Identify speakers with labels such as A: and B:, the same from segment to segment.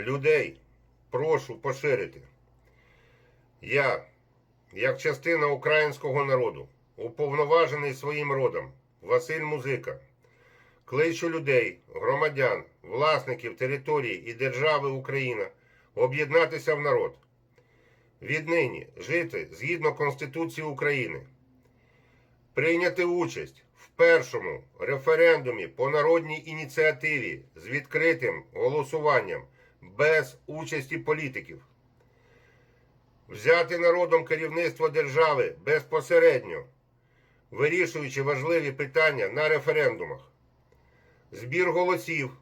A: людей прошу поширити. Я, як частина українського народу, уповноважений своїм родом, Василь Музика, кличу людей, громадян, власників території і держави Україна об'єднатися в народ. Віднині жити згідно Конституції України, прийняти участь в першому референдумі по народній ініціативі з відкритим голосуванням без участі політиків, взяти народом керівництво держави безпосередньо, вирішуючи важливі питання на референдумах. Збір голосів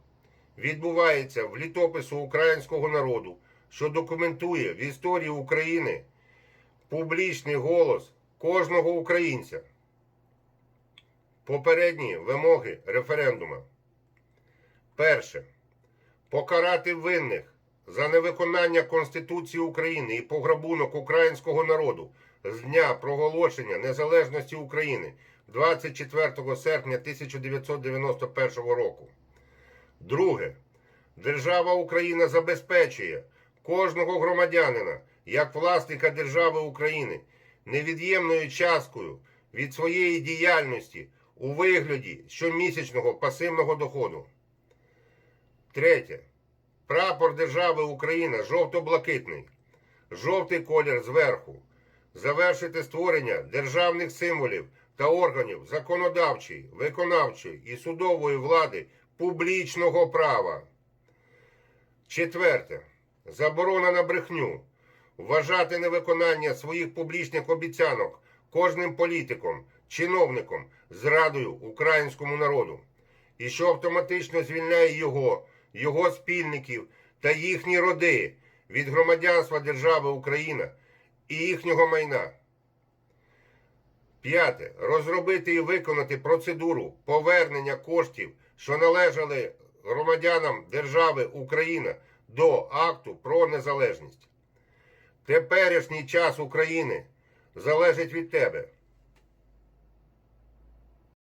A: відбувається в літопису українського народу, що документує в історії України публічний голос кожного українця. Попередні вимоги референдума. Перше. Покарати винних за невиконання Конституції України і пограбунок українського народу з дня проголошення незалежності України 24 серпня 1991 року. Друге. Держава Україна забезпечує кожного громадянина як власника держави України невід'ємною часткою від своєї діяльності у вигляді щомісячного пасивного доходу. Третє. Прапор держави Україна жовто-блакитний. Жовтий колір зверху. Завершити створення державних символів та органів законодавчої, виконавчої і судової влади публічного права. Четверте. Заборона на брехню. Вважати невиконання своїх публічних обіцянок кожним політиком, чиновником зрадою українському народу, і що автоматично звільняє його, його спільників та їхні роди від громадянства держави Україна і їхнього майна. П'яте. Розробити і виконати процедуру повернення коштів, що належали громадянам держави Україна до акту про незалежність. Теперішній час України залежить від тебе.